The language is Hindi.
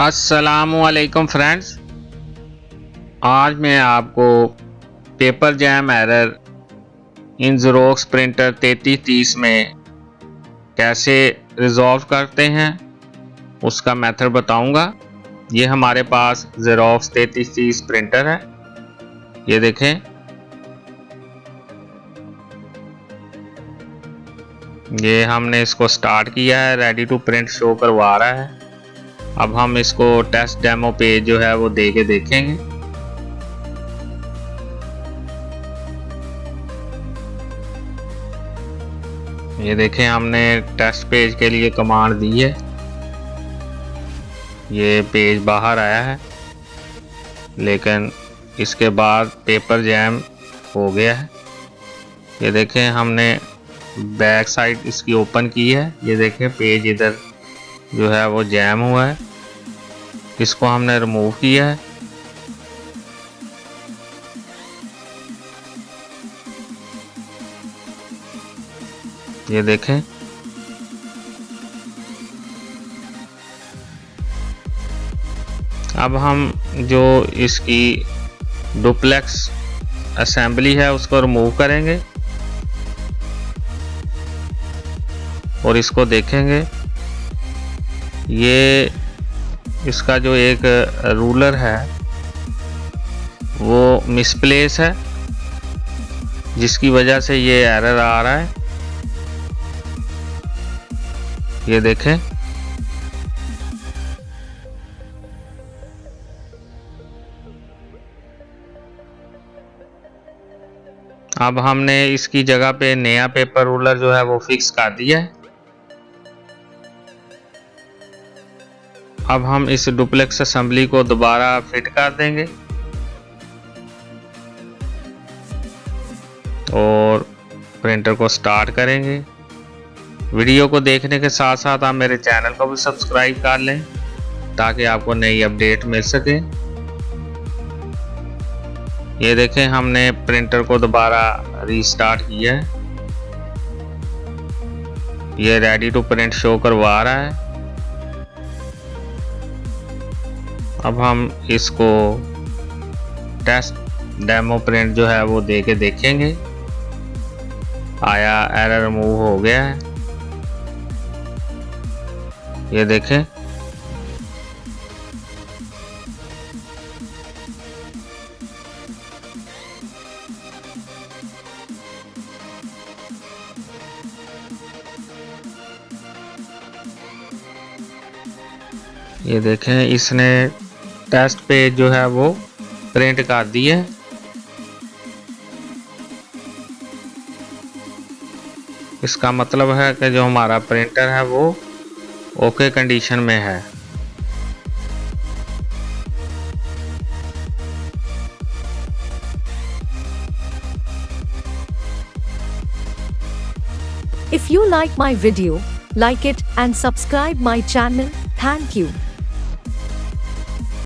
असलकुम फ्रेंड्स आज मैं आपको paper jam error in Xerox printer 3330 में कैसे रिज़ॉल्व करते हैं, उसका मेथड बताऊँगा। ये हमारे पास ज़ेरोक्स 3330 प्रिंटर है। ये देखें। ये हमने इसको स्टार्ट किया है रेडी टू प्रिंट शो करवा रहा है। अब हम इसको टेस्ट डेमो पेज जो है वो दे के देखेंगे। ये देखें, हमने टेस्ट पेज के लिए कमांड दी है। ये पेज बाहर आया है। लेकिन इसके बाद पेपर जैम हो गया है। ये देखें, हमने बैक साइड इसकी ओपन की है। ये देखें पेज इधर जो है वो जैम हुआ है। इसको हमने रिमूव किया है? ये देखें। अब हम जो इसकी डुप्लेक्स असेंबली है, उसको रिमूव करेंगे। और इसको देखेंगे। ये इसका जो एक रूलर है, वो मिसप्लेस है, जिसकी वजह से ये एरर आ रहा है। ये देखें। अब हमने इसकी जगह पे नया पेपर रूलर जो है वो फिक्स कर दिया है। अब हम इस डुप्लेक्स असेंबली को दोबारा फिट कर देंगे। और प्रिंटर को स्टार्ट करेंगे। वीडियो को देखने के साथ साथ आप मेरे चैनल को भी सब्सक्राइब कर लें, ताकि आपको नई अपडेट मिल सके। ये देखें, हमने प्रिंटर को दोबारा रीस्टार्ट किया है। ये रेडी टू प्रिंट शो करवा रहा है। अब हम इसको टेस्ट डेमो प्रिंट जो है वो दे के देखेंगे। आया एरर रिमूव हो गया है। ये देखें। ये देखें, इसने टेस्ट पे जो है वो प्रिंट कर दी है इसका मतलब है कि जो हमारा प्रिंटर है वो ओके कंडीशन में है। If you like my video like it and subscribe my channel thank you